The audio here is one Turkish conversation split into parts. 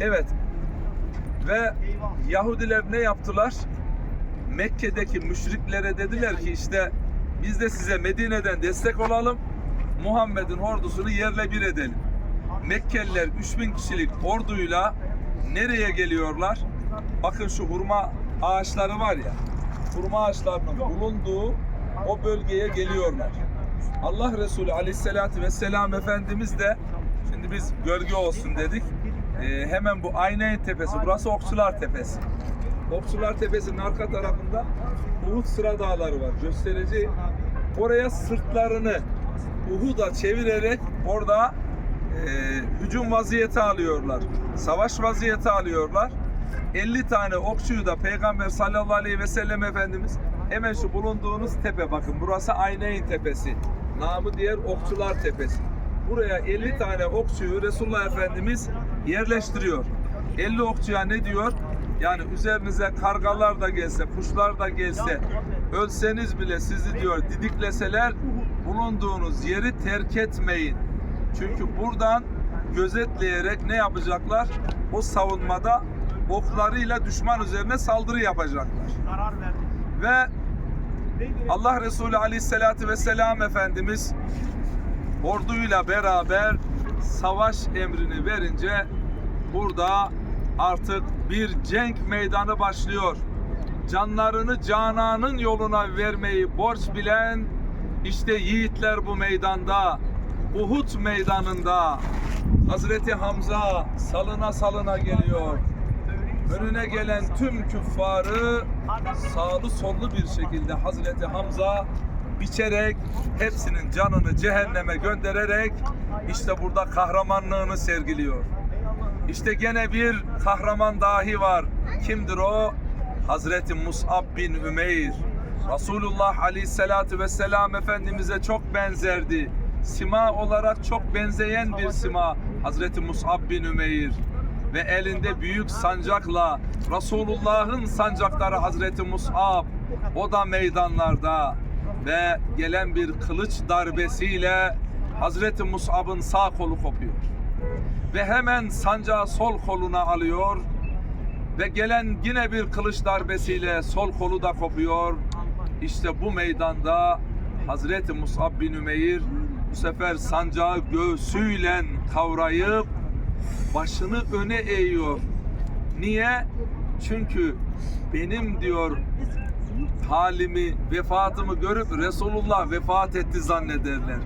Evet. Ve Yahudiler ne yaptılar? Mekke'deki müşriklere dediler ki işte biz de size Medine'den destek olalım. Muhammed'in ordusunu yerle bir edelim. Mekkeliler 3000 kişilik orduyla nereye geliyorlar? Bakın şu hurma ağaçları var ya. Hurma ağaçlarının bulunduğu o bölgeye geliyorlar. Allah Resulü Aleyhisselatü Vesselam Efendimiz de biz gölge olsun dedik. Ee, hemen bu Aynayn Tepesi, burası Okçular Tepesi. Okçular Tepesi'nin arka tarafında Uhud Sıra Dağları var. Göstereceğim. Oraya sırtlarını Uhud'a çevirerek orada e, hücum vaziyeti alıyorlar. Savaş vaziyeti alıyorlar. 50 tane okçuyu da Peygamber sallallahu aleyhi ve sellem Efendimiz hemen şu bulunduğunuz tepe bakın burası Ayneyn Tepesi. Namı diğer Okçular Tepesi. Buraya 50 tane okçuyu Resulullah Efendimiz yerleştiriyor. 50 okçuya ne diyor? Yani üzerinize kargalar da gelse, kuşlar da gelse, ölseniz bile sizi diyor didikleseler bulunduğunuz yeri terk etmeyin. Çünkü buradan gözetleyerek ne yapacaklar? O savunmada oklarıyla düşman üzerine saldırı yapacaklar. Ve Allah Resulü Aleyhisselatü Vesselam Efendimiz orduyla beraber savaş emrini verince burada artık bir cenk meydanı başlıyor. Canlarını cananın yoluna vermeyi borç bilen işte yiğitler bu meydanda. Uhud meydanında Hazreti Hamza salına salına geliyor. Önüne gelen tüm küffarı sağlı sollu bir şekilde Hazreti Hamza biçerek hepsinin canını cehenneme göndererek işte burada kahramanlığını sergiliyor. İşte gene bir kahraman dahi var. Kimdir o? Hazreti Mus'ab bin Ümeyr. Resulullah Aleyhisselatü Vesselam Efendimiz'e çok benzerdi. Sima olarak çok benzeyen bir sima Hazreti Mus'ab bin Ümeyr. Ve elinde büyük sancakla Resulullah'ın sancakları Hazreti Mus'ab. O da meydanlarda ve gelen bir kılıç darbesiyle Hazreti Mus'ab'ın sağ kolu kopuyor ve hemen sancağı sol koluna alıyor ve gelen yine bir kılıç darbesiyle sol kolu da kopuyor. İşte bu meydanda Hazreti Musab bin Ümeyr bu sefer sancağı göğsüyle kavrayıp başını öne eğiyor. Niye? Çünkü benim diyor halimi, vefatımı görüp Resulullah vefat etti zannederler.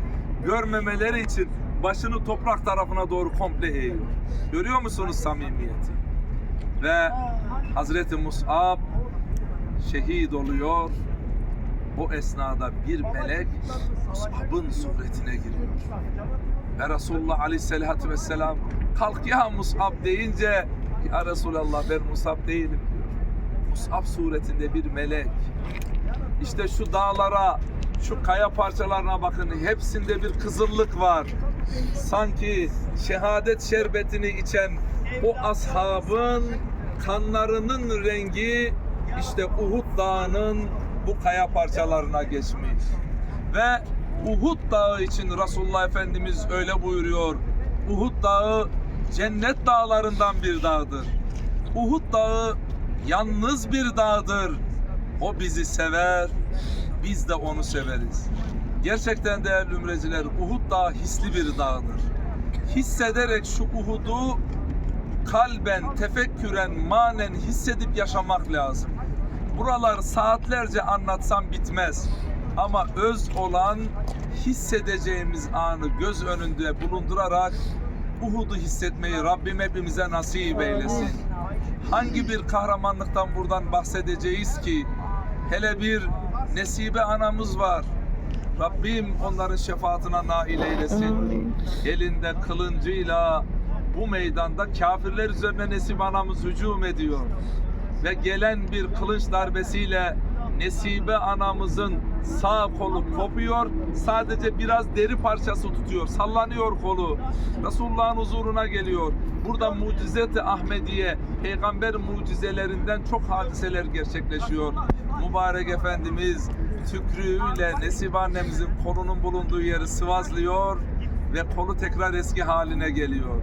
Görmemeleri için başını toprak tarafına doğru komple eğiyor. Görüyor musunuz samimiyeti? Ve Hazreti Mus'ab şehit oluyor. O esnada bir melek Mus'ab'ın suretine giriyor. Ve Resulullah Aleyhisselatü Vesselam kalk ya Mus'ab deyince ya Resulallah ben Mus'ab değilim. Mus'ab suretinde bir melek. İşte şu dağlara, şu kaya parçalarına bakın. Hepsinde bir kızıllık var. Sanki şehadet şerbetini içen o ashabın kanlarının rengi işte Uhud Dağı'nın bu kaya parçalarına geçmiş. Ve Uhud Dağı için Resulullah Efendimiz öyle buyuruyor. Uhud Dağı cennet dağlarından bir dağdır. Uhud Dağı yalnız bir dağdır. O bizi sever, biz de onu severiz. Gerçekten değerli ümreciler, Uhud Dağı hisli bir dağdır. Hissederek şu Uhud'u kalben, tefekküren, manen hissedip yaşamak lazım. Buralar saatlerce anlatsam bitmez. Ama öz olan hissedeceğimiz anı göz önünde bulundurarak Uhud'u hissetmeyi Rabbim hepimize nasip eylesin. Hangi bir kahramanlıktan buradan bahsedeceğiz ki? Hele bir Nesibe anamız var. Rabbim onların şefaatine nail eylesin. Elinde kılıncıyla bu meydanda kafirler üzerine Nesibe anamız hücum ediyor. Ve gelen bir kılıç darbesiyle Nesibe anamızın sağ kolu kopuyor. Sadece biraz deri parçası tutuyor. Sallanıyor kolu. Resulullah'ın huzuruna geliyor. Burada mucizeti Ahmediye, peygamber mucizelerinden çok hadiseler gerçekleşiyor. Mübarek Efendimiz tükrüğüyle Nesibe annemizin kolunun bulunduğu yeri sıvazlıyor ve kolu tekrar eski haline geliyor.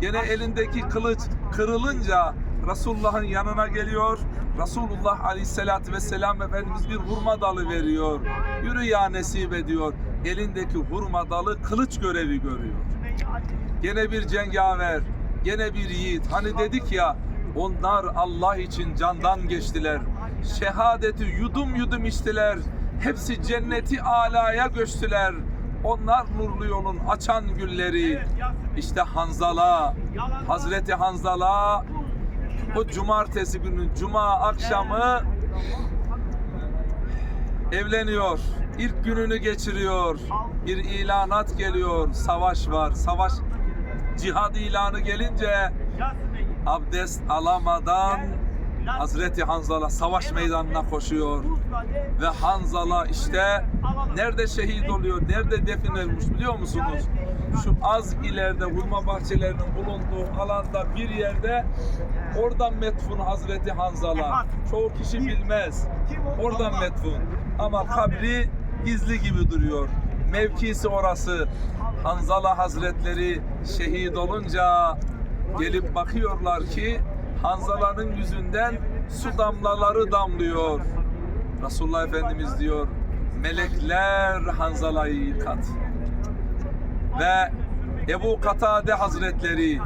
Gene elindeki kılıç kırılınca Resulullah'ın yanına geliyor. Resulullah Aleyhisselatü Vesselam Efendimiz bir hurma dalı veriyor. Yürü ya nesip ediyor. Elindeki hurma dalı kılıç görevi görüyor. Gene bir cengaver, gene bir yiğit. Hani dedik ya onlar Allah için candan geçtiler. Şehadeti yudum yudum içtiler. Hepsi cenneti alaya göçtüler. Onlar nurlu yolun açan gülleri. İşte Hanzala, Hazreti Hanzala o cumartesi günü, cuma akşamı evleniyor. İlk gününü geçiriyor. Bir ilanat geliyor. Savaş var. Savaş cihad ilanı gelince abdest alamadan Hazreti Hanzala savaş meydanına koşuyor. Ve Hanzala işte nerede şehit oluyor, nerede defin edilmiş biliyor musunuz? Şu az ileride hurma bahçelerinin bulunduğu alanda bir yerde oradan metfun Hazreti Hanzala. Çoğu kişi bilmez. Oradan metfun. Ama kabri gizli gibi duruyor. Mevkisi orası. Hanzala Hazretleri şehit olunca gelip bakıyorlar ki Hanzala'nın yüzünden su damlaları damlıyor. Resulullah Efendimiz diyor melekler Hanzala'yı yıkat. Ve Ebu Katade Hazretleri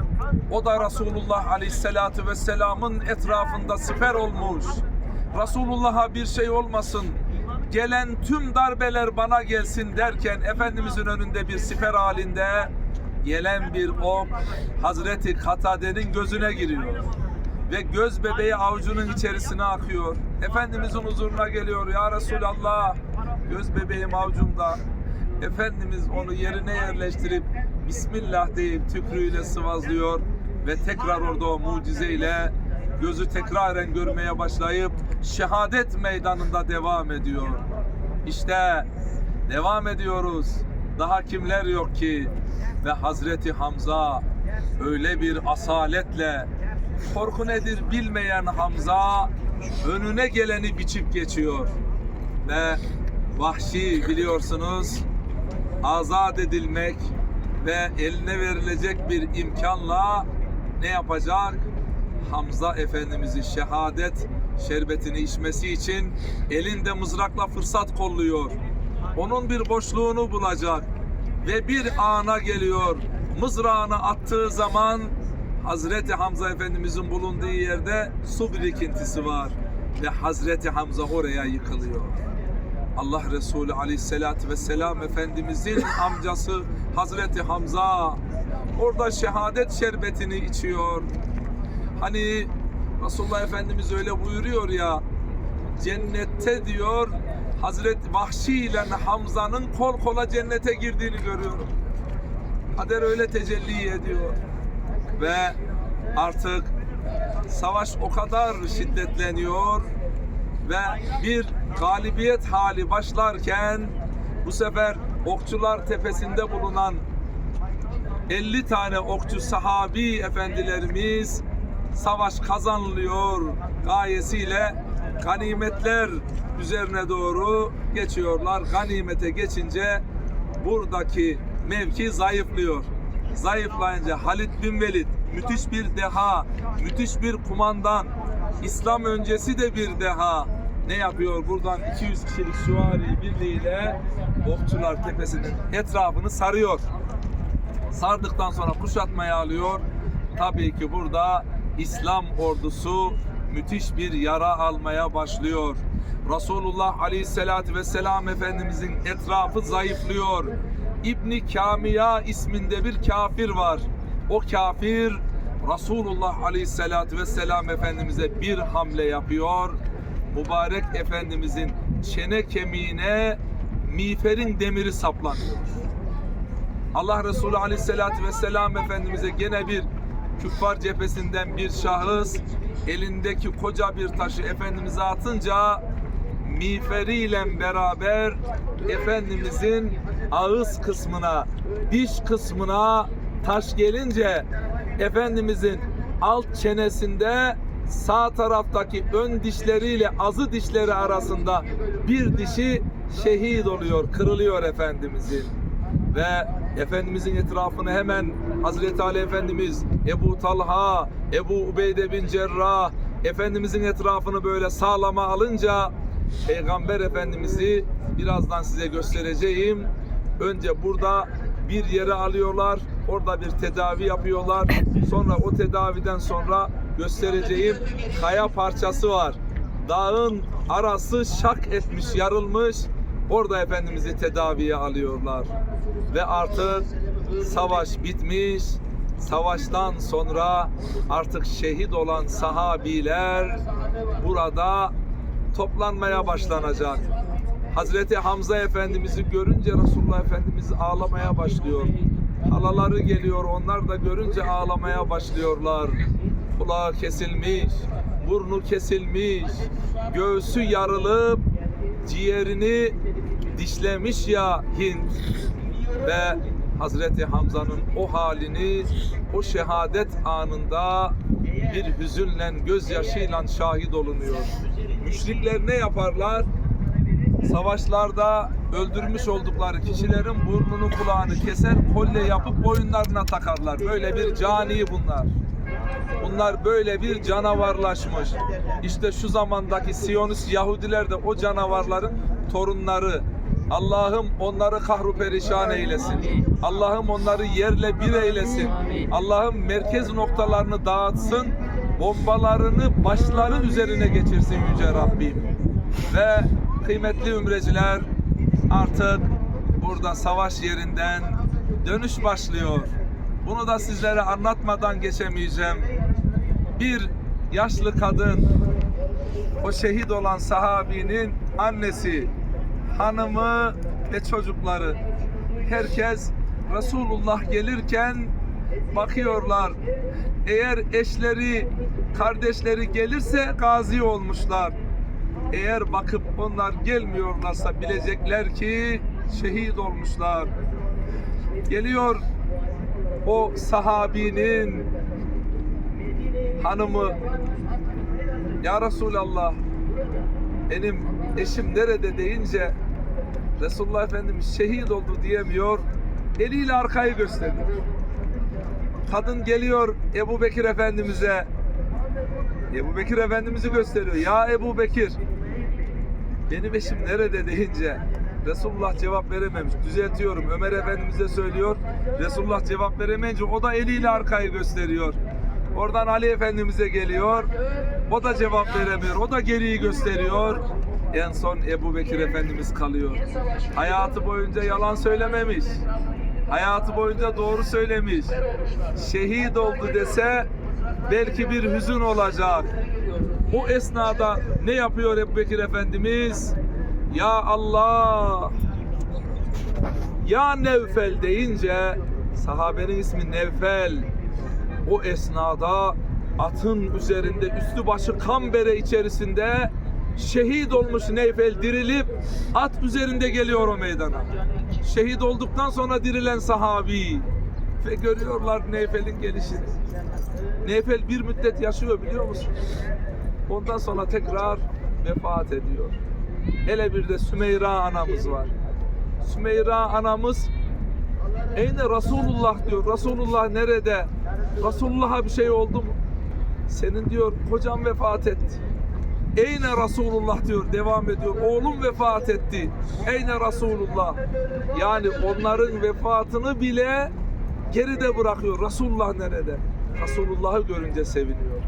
o da Resulullah Aleyhisselatü Vesselam'ın etrafında siper olmuş. Resulullah'a bir şey olmasın, gelen tüm darbeler bana gelsin derken Efendimizin önünde bir siper halinde gelen bir ok Hazreti Katade'nin gözüne giriyor ve göz bebeği avucunun içerisine akıyor. Efendimizin huzuruna geliyor. Ya Resulallah göz bebeğim avucumda. Efendimiz onu yerine yerleştirip Bismillah deyip tükrüğüyle sıvazlıyor ve tekrar orada o mucizeyle gözü tekraren görmeye başlayıp şehadet meydanında devam ediyor. İşte devam ediyoruz. Daha kimler yok ki? Ve Hazreti Hamza öyle bir asaletle korku nedir bilmeyen Hamza önüne geleni biçip geçiyor. Ve vahşi biliyorsunuz azat edilmek ve eline verilecek bir imkanla ne yapacak? Hamza Efendimiz'i şehadet şerbetini içmesi için elinde mızrakla fırsat kolluyor. Onun bir boşluğunu bulacak ve bir ana geliyor. Mızrağını attığı zaman Hazreti Hamza Efendimizin bulunduğu yerde su birikintisi var ve Hazreti Hamza oraya yıkılıyor. Allah Resulü Aleyhisselatü Vesselam Efendimizin amcası Hazreti Hamza orada şehadet şerbetini içiyor. Hani Resulullah Efendimiz öyle buyuruyor ya cennette diyor Hazreti Vahşi ile Hamza'nın kol kola cennete girdiğini görüyorum. Kader öyle tecelli ediyor. Ve artık savaş o kadar şiddetleniyor ve bir galibiyet hali başlarken bu sefer Okçular Tepesi'nde bulunan 50 tane okçu sahabi efendilerimiz savaş kazanılıyor gayesiyle ganimetler üzerine doğru geçiyorlar. Ganimete geçince buradaki mevki zayıflıyor. Zayıflayınca Halid bin Velid müthiş bir deha, müthiş bir kumandan, İslam öncesi de bir deha. Ne yapıyor? Buradan 200 kişilik süvari birliğiyle Okçular Tepesi'nin etrafını sarıyor. Sardıktan sonra kuşatmaya alıyor. Tabii ki burada İslam ordusu müthiş bir yara almaya başlıyor. Resulullah Aleyhisselatü Vesselam Efendimizin etrafı zayıflıyor. İbni Kamiya isminde bir kafir var. O kafir Resulullah Aleyhisselatü Vesselam Efendimiz'e bir hamle yapıyor. Mübarek Efendimizin çene kemiğine miğferin demiri saplanıyor. Allah Resulü Aleyhisselatü Vesselam Efendimiz'e gene bir küffar cephesinden bir şahıs elindeki koca bir taşı Efendimiz'e atınca miğferiyle beraber Efendimizin ağız kısmına, diş kısmına taş gelince Efendimizin alt çenesinde sağ taraftaki ön dişleriyle azı dişleri arasında bir dişi şehit oluyor, kırılıyor Efendimizin. Ve Efendimizin etrafını hemen Hazreti Ali Efendimiz, Ebu Talha, Ebu Ubeyde bin Cerrah, Efendimizin etrafını böyle sağlama alınca Peygamber Efendimiz'i birazdan size göstereceğim. Önce burada bir yere alıyorlar, orada bir tedavi yapıyorlar. Sonra o tedaviden sonra göstereceğim kaya parçası var. Dağın arası şak etmiş, yarılmış. Orada Efendimiz'i tedaviye alıyorlar. Ve artık savaş bitmiş. Savaştan sonra artık şehit olan sahabiler burada toplanmaya başlanacak. Hazreti Hamza Efendimiz'i görünce Resulullah Efendimiz ağlamaya başlıyor. Halaları geliyor, onlar da görünce ağlamaya başlıyorlar. Kulağı kesilmiş, burnu kesilmiş, göğsü yarılıp ciğerini dişlemiş ya Hint ve Hazreti Hamza'nın o halini o şehadet anında bir hüzünle gözyaşıyla şahit olunuyor. Müşrikler ne yaparlar? Savaşlarda öldürmüş oldukları kişilerin burnunu kulağını keser, kolye yapıp boyunlarına takarlar. Böyle bir cani bunlar. Bunlar böyle bir canavarlaşmış. İşte şu zamandaki Siyonist Yahudiler de o canavarların torunları. Allah'ım onları kahru perişan eylesin. Allah'ım onları yerle bir eylesin. Allah'ım merkez noktalarını dağıtsın. Bombalarını başları üzerine geçirsin Yüce Rabbim. Ve kıymetli ümreciler artık burada savaş yerinden dönüş başlıyor. Bunu da sizlere anlatmadan geçemeyeceğim. Bir yaşlı kadın o şehit olan sahabinin annesi, hanımı ve çocukları. Herkes Resulullah gelirken bakıyorlar. Eğer eşleri, kardeşleri gelirse gazi olmuşlar. Eğer bakıp onlar gelmiyorlarsa bilecekler ki şehit olmuşlar. Geliyor o sahabinin hanımı Ya Resulallah benim eşim nerede deyince Resulullah Efendimiz şehit oldu diyemiyor. Eliyle arkayı gösteriyor. Kadın geliyor Ebu Bekir Efendimiz'e Ebu Bekir Efendimiz'i gösteriyor. Ya Ebu Bekir benim eşim nerede deyince Resulullah cevap verememiş. Düzeltiyorum. Ömer Efendimiz'e söylüyor. Resulullah cevap veremeyince o da eliyle arkayı gösteriyor. Oradan Ali Efendimiz'e geliyor. O da cevap veremiyor. O da geriyi gösteriyor. En son Ebu Bekir Efendimiz kalıyor. Hayatı boyunca yalan söylememiş. Hayatı boyunca doğru söylemiş. Şehit oldu dese belki bir hüzün olacak. O esnada ne yapıyor Ebu Bekir Efendimiz? Ya Allah! Ya Nevfel deyince sahabenin ismi Nevfel. O esnada atın üzerinde üstü başı kan bere içerisinde şehit olmuş Nevfel dirilip at üzerinde geliyor o meydana. Şehit olduktan sonra dirilen sahabi ve görüyorlar Nevfel'in gelişini. Nevfel bir müddet yaşıyor biliyor musunuz? Ondan sonra tekrar vefat ediyor. Hele bir de Sümeyra anamız var. Sümeyra anamız Eyne Resulullah diyor. Resulullah nerede? Resulullah'a bir şey oldu mu? Senin diyor kocan vefat etti. Eyne Resulullah diyor devam ediyor. Oğlum vefat etti. Eyne Resulullah. Yani onların vefatını bile geride bırakıyor. Resulullah nerede? Resulullah'ı görünce seviniyor.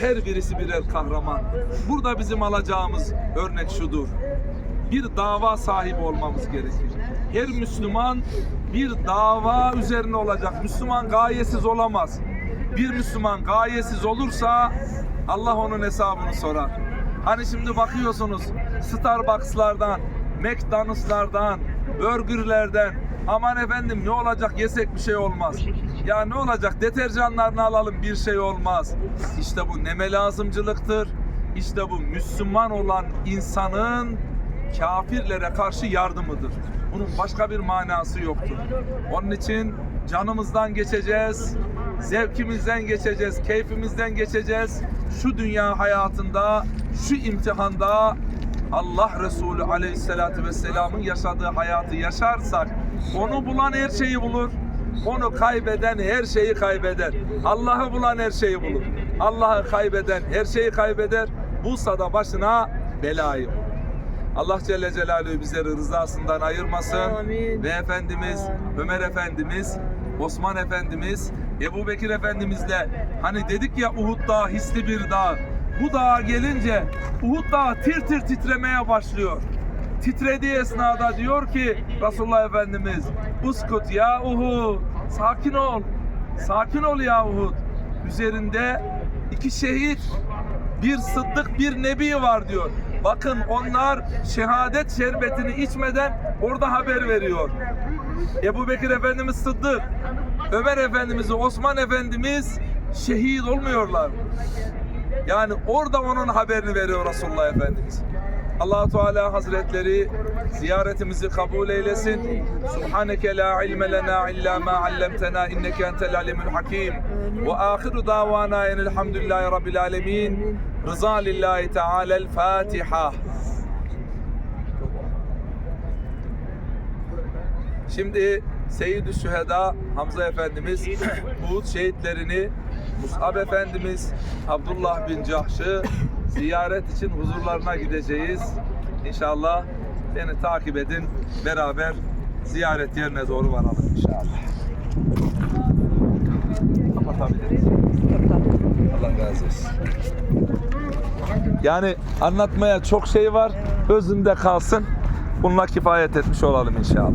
Her birisi birer kahraman. Burada bizim alacağımız örnek şudur. Bir dava sahibi olmamız gerekir. Her Müslüman bir dava üzerine olacak. Müslüman gayesiz olamaz. Bir Müslüman gayesiz olursa Allah onun hesabını sorar. Hani şimdi bakıyorsunuz Starbucks'lardan, McDonald's'lardan, burgerlerden aman efendim ne olacak yesek bir şey olmaz. Ya ne olacak deterjanlarını alalım bir şey olmaz. İşte bu neme lazımcılıktır. İşte bu Müslüman olan insanın kafirlere karşı yardımıdır. Bunun başka bir manası yoktur. Onun için canımızdan geçeceğiz, zevkimizden geçeceğiz, keyfimizden geçeceğiz. Şu dünya hayatında, şu imtihanda Allah Resulü Aleyhisselatü Vesselam'ın yaşadığı hayatı yaşarsak Onu bulan her şeyi bulur. Onu kaybeden her şeyi kaybeder. Allah'ı bulan her şeyi bulur. Allah'ı kaybeden her şeyi kaybeder. Bulsa da başına belayı. Allah Celle Celaluhu bizleri rızasından ayırmasın. Amin. Ve Efendimiz, Ömer Efendimiz, Osman Efendimiz, Ebu Bekir Efendimizle hani dedik ya Uhud Dağı hisli bir dağ. Bu dağa gelince Uhud Dağı tir tir titremeye başlıyor. Titrediği esnada diyor ki Resulullah Efendimiz Uskut ya Uhud sakin ol. Sakin ol ya Uhud. Üzerinde iki şehit bir sıddık bir nebi var diyor. Bakın onlar şehadet şerbetini içmeden orada haber veriyor. Ebu Bekir Efendimiz sıddık, Ömer Efendimiz, Osman Efendimiz şehit olmuyorlar. Yani orada onun haberini veriyor Resulullah Efendimiz. allah Teala Hazretleri ziyaretimizi kabul eylesin. Subhaneke la ilme lena illa ma allamtena inneke entel alimul hakim. Ve ahiru davana enelhamdülillahi rabbil alemin. Rıza lillahi teala'l Fatiha. Şimdi Seyyid-i Şüheda Hamza Efendimiz Uhud şehitlerini Mus'ab Efendimiz Abdullah bin Cahş'ı ziyaret için huzurlarına gideceğiz. İnşallah beni takip edin. Beraber ziyaret yerine doğru varalım inşallah. Kapatabiliriz. Allah razı olsun. Yani anlatmaya çok şey var. Özünde kalsın. Bununla kifayet etmiş olalım inşallah.